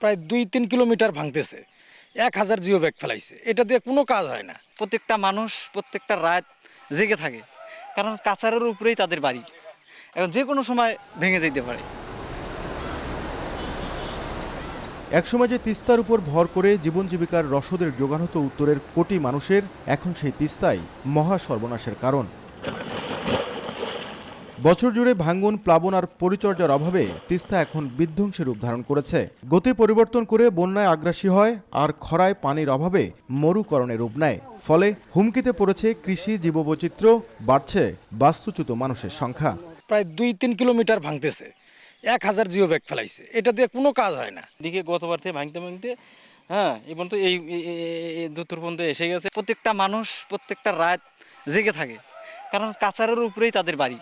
প্রায় দুই তিন কিলোমিটার ভাঙতেছে। এক হাজার জিও ব্যাগ ফেলাইছে। এটা দিয়ে কোনো কাজ হয় না। প্রত্যেকটা মানুষ, প্রত্যেকটা রাত জেগে থাকে। কারণ কাছারের উপরেই তাদের বাড়ি। এখন যে কোনো সময় ভেঙে যেতে পারে। একসময় যে তিস্তার উপর ভর করে জীবন জীবিকার রসদের যোগান হতো উত্তরের কোটি মানুষের, এখন সেই তিস্তাই মহা সর্বনাশের কারণ। বছর জুড়ে ভাঙ্গন প্লাবন আর পরিচর্যার অভাবে তিস্তা এখন বিধ্বংসী রূপ ধারণ করেছে। গতি পরিবর্তন করে বন্যায় আগ্রাসী হয় আর খরায় পানির অভাবে মরুকরণে রূপ নেয়। ফলে হুমকিতে পড়েছে কৃষি জীববৈচিত্র্য বাড়ছে বাস্তুচ্যুত মানুষের সংখ্যা। প্রায় দুই তিন কিলোমিটার ভাঙতেছে। এক হাজার জিও ব্যাগ ফেলাইছে। এটা দিয়ে কোনো কাজ হয় না। দিকে গতবার থেকে ভাঙতে ভাঙতে হ্যাঁ এবং তো এই এই- এই- এই দূর পর্যন্ত এসে গেছে। প্রত্যেকটা মানুষ প্রত্যেকটা রাত জেগে থাকে। কারণ কাছারের উপরেই তাদের বাড়ি।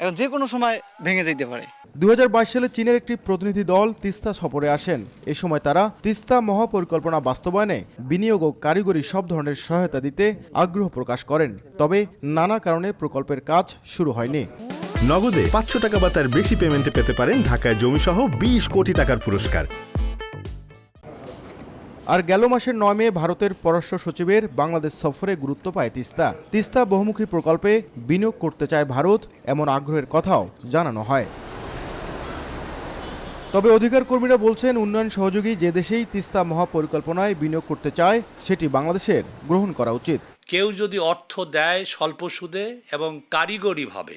এখন যে কোনো সময় ভেঙে যেতে পারে। দু হাজার বাইশ সালে চীনের একটি প্রতিনিধি দল তিস্তা সফরে আসেন। এ সময় তারা তিস্তা মহাপরিকল্পনা বাস্তবায়নে বিনিয়োগ ও কারিগরি সব ধরনের সহায়তা দিতে আগ্রহ প্রকাশ করেন। তবে নানা কারণে প্রকল্পের কাজ শুরু হয়নি। নগদে পাঁচশো টাকা বা তার বেশি পেমেন্টে পেতে পারেন ঢাকায় জমিসহ বিশ কোটি টাকার পুরস্কার। আর গেল মাসের নয় মে ভারতের পররাষ্ট্র সচিবের বাংলাদেশ সফরে গুরুত্ব পায় তিস্তা। তিস্তা বহুমুখী প্রকল্পে বিনিয়োগ করতে চায় ভারত এমন আগ্রহের কথাও জানানো হয়। তবে অধিকার কর্মীরা বলছেন, উন্নয়ন সহযোগী যে দেশেই তিস্তা মহাপরিকল্পনায় বিনিয়োগ করতে চায়, সেটি বাংলাদেশের গ্রহণ করা উচিত। কেউ যদি অর্থ দেয় স্বল্প সুদে এবং কারিগরিভাবে,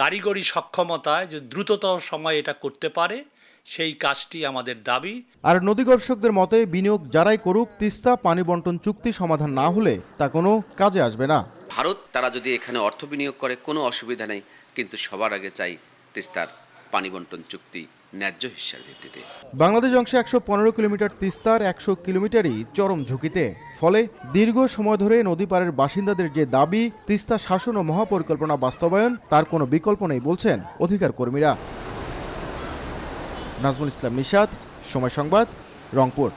কারিগরি সক্ষমতায় যদি দ্রুততর সময় এটা করতে পারে সেই কাজটি আমাদের দাবি। আর নদী গবেষকদের মতে বিনিয়োগ যারাই করুক তিস্তা পানি বন্টন চুক্তি সমাধান না হলে তা কোনো কাজে আসবে না। ভারত তারা যদি এখানে অর্থ বিনিয়োগ করে কোনো অসুবিধা নেই। কিন্তু সবার আগে চাই তিস্তার পানি বন্টন চুক্তি ন্যায্য হিসার ভিত্তিতে। বাংলাদেশ অংশে একশো পনেরো কিলোমিটার তিস্তার একশো কিলোমিটারই চরম ঝুঁকিতে। ফলে দীর্ঘ সময় ধরে নদী পাড়ের বাসিন্দাদের যে দাবি তিস্তা শাসন ও মহাপরিকল্পনা বাস্তবায়ন তার কোনো বিকল্প নেই বলছেন অধিকার কর্মীরা নাজমুল ইসলাম নিশাদ সময় সংবাদ রংপুর।